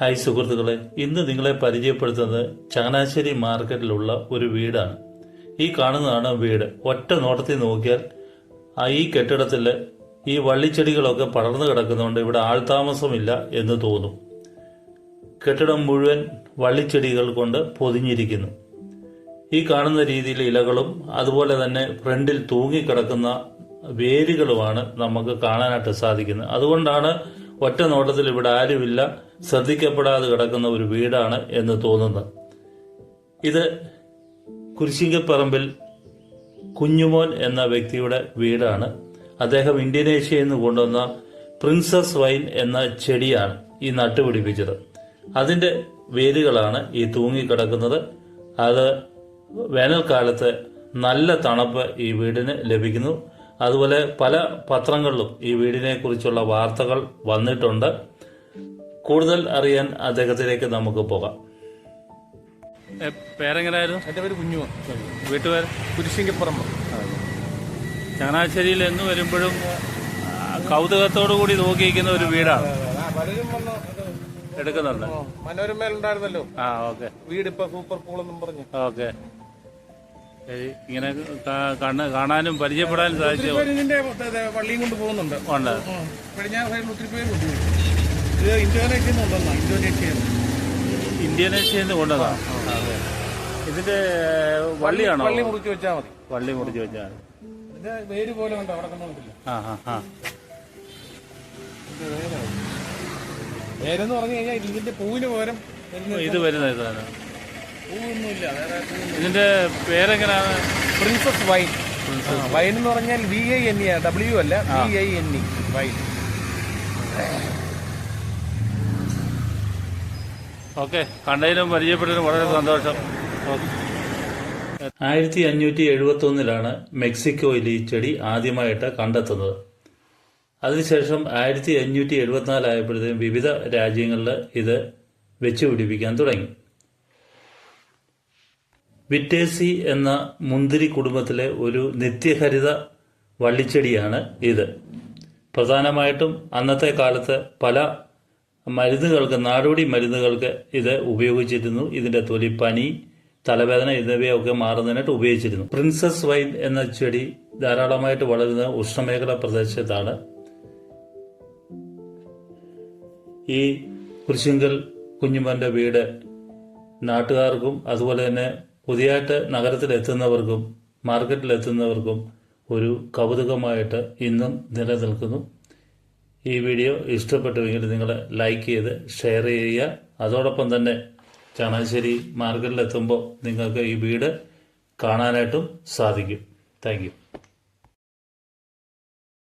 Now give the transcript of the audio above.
Hi സുഹൃത്തുക്കളെ ഇന്ന് നിങ്ങളെ പരിചയപ്പെടുത്തുന്നത് ചങ്ങനാശ്ശേരി മാർക്കറ്റിലുള്ള ഒരു വീടാണ്. ഈ കാണുന്നതാണ് വീട്. ഒറ്റ നോട്ടത്തിൽ നോക്കിയാൽ ഈ കെട്ടിടത്തിൽ ഈ വള്ളിച്ചെടികളൊക്കെ പടർന്നു കിടക്കുന്നതുകൊണ്ട് ഇവിടെ ആൾതാമസമില്ല എന്ന് തോന്നും. കെട്ടിടം മുഴുവൻ വള്ളിച്ചെടികൾ കൊണ്ട് പൊതിഞ്ഞിരിക്കുന്നു. ഈ കാണുന്ന രീതിയിൽ ഇലകളും അതുപോലെ തന്നെ ഫ്രണ്ടിൽ തൂങ്ങിക്കിടക്കുന്ന വേരുകളുമാണ് നമുക്ക് കാണാനായിട്ട് സാധിക്കുന്നത്. അതുകൊണ്ടാണ് ഒറ്റ നോട്ടത്തിൽ ഇവിടെ ആരുമില്ല ശ്രദ്ധിക്കപ്പെടാതെ കിടക്കുന്ന ഒരു വീടാണ് എന്ന് തോന്നുന്നത്. ഇത് കുരിശിങ്കപ്പറമ്പിൽ കുഞ്ഞുമോൻ എന്ന വ്യക്തിയുടെ വീടാണ്. അദ്ദേഹം ഇന്തോനേഷ്യയിൽ നിന്ന് കൊണ്ടുവന്ന പ്രിൻസസ് വൈൻ എന്ന ചെടിയാണ് ഈ നട്ടുപിടിപ്പിച്ചത്. അതിന്റെ വേരുകളാണ് ഈ തൂങ്ങിക്കിടക്കുന്നത്. അത് വേനൽക്കാലത്ത് നല്ല തണുപ്പ് ഈ വീടിന് ലഭിക്കുന്നു. അതുപോലെ പല പത്രങ്ങളിലും ഈ വീടിനെ കുറിച്ചുള്ള വാർത്തകൾ വന്നിട്ടുണ്ട്. കൂടുതൽ അറിയാൻ അദ്ദേഹത്തിലേക്ക് നമുക്ക് പോകാം. പേരെങ്ങനായിരുന്നു? എന്റെ പേര് കുഞ്ഞു വീട്ടുപേര്? കുരിശിങ്കപ്പുറമ്പ്. ചങ്ങനാശ്ശേരിയിൽ എന്ന് വരുമ്പോഴും കൗതുകത്തോടു കൂടി നോക്കിയിരിക്കുന്ന ഒരു വീടാണ്. എടുക്കുന്നുണ്ട്. മനോരമയിലുണ്ടായിരുന്നല്ലോ. ആ ഓക്കെ. വീട് ഇപ്പൊ സൂപ്പർ കൂളെന്നും പറഞ്ഞു. ഓക്കെ. ഇങ്ങനെ കാണാനും പരിചയപ്പെടാനും സാധിച്ചു? ഇതിന്റെ വള്ളിയും കൊണ്ട് പോകുന്നുണ്ട്. ഉണ്ട്. പടിഞ്ഞാറ് സൈഡിൽ ഒത്തിരി പേര് ഇത് ഇന്തോനേഷ്യയിൽ നിന്ന് കൊണ്ടുവന്ന ഇന്തോനേഷ്യയിൽ ഇന്തോനേഷ്യയിൽ നിന്ന് കൊണ്ടതാ അതെ. ഇതിന്റെ വള്ളിയാണോ? വള്ളി മുറിച്ച് വെച്ചാൽ മതി. വള്ളി മുറിച്ച് വെച്ചാൽ ഇത് വേര് പോലെ ഉണ്ട് അവിടെ കണ്ടോണ്ടില്ല ആ ആ ആ. വേരെന്ന് പറഞ്ഞു കഴിഞ്ഞാൽ ഇതിന്റെ പൂവിന് വരുന്ന ഇത് വരുന്ന ഇതാണ്. പൂവൊന്നുമില്ല വേറെ പൂവൊന്നും ഇതിന്റെ പേരെങ്ങനെയാണ്? പ്രിൻസസ് വൈൻ വൈൻ എന്ന് പറഞ്ഞാൽ V I N E W അല്ല V I N E wine okay കണ്ടതിലും പരിചയപ്പെട്ടതിലും വളരെ സന്തോഷം. ആയിരത്തി അഞ്ഞൂറ്റി എഴുപത്തി ഒന്നിലാണ് മെക്സിക്കോയിൽ ഈ ചെടി ആദ്യമായിട്ട് കണ്ടെത്തുന്നത്. അതിനുശേഷം ആയിരത്തി അഞ്ഞൂറ്റി എഴുപത്തിനാലായപ്പോഴത്തേക്കും വിവിധ രാജ്യങ്ങളിൽ ഇത് വെച്ചുപിടിപ്പിക്കാൻ തുടങ്ങി. വിറ്റേസി എന്ന മുന്തിരി കുടുംബത്തിലെ ഒരു നിത്യഹരിത വള്ളിച്ചെടിയാണ് ഇത്. പ്രധാനമായിട്ടും അന്നത്തെ കാലത്ത് പല മരുന്നുകൾക്ക് നാടോടി മരുന്നുകൾക്ക് ഇത് ഉപയോഗിച്ചിരുന്നു. ഇതിന്റെ തൊലി പനി തലവേദന എന്നിവയൊക്കെ മാറുന്നതിനായിട്ട് ഉപയോഗിച്ചിരുന്നു. പ്രിൻസസ് വൈൻ എന്ന ചെടി ധാരാളമായിട്ട് വളരുന്ന ഉഷ്ണമേഖല പ്രദേശത്താണ്. ഈ കുരിശിങ്കൽ കുഞ്ഞുമ്മന്റെ വീട് നാട്ടുകാർക്കും അതുപോലെ തന്നെ പുതിയതായിട്ട് നഗരത്തിലെത്തുന്നവർക്കും മാർക്കറ്റിലെത്തുന്നവർക്കും ഒരു കൗതുകമായിട്ട് ഇന്നും നിലനിൽക്കുന്നു. ഈ വീഡിയോ ഇഷ്ടപ്പെട്ടുവെങ്കിൽ നിങ്ങൾ ലൈക്ക് ചെയ്ത് ഷെയർ ചെയ്യുക. അതോടൊപ്പം തന്നെ ചങ്ങനാശ്ശേരി മാർക്കറ്റിലെത്തുമ്പോൾ നിങ്ങൾക്ക് ഈ വീട് കാണാനായിട്ടും സാധിക്കും. താങ്ക്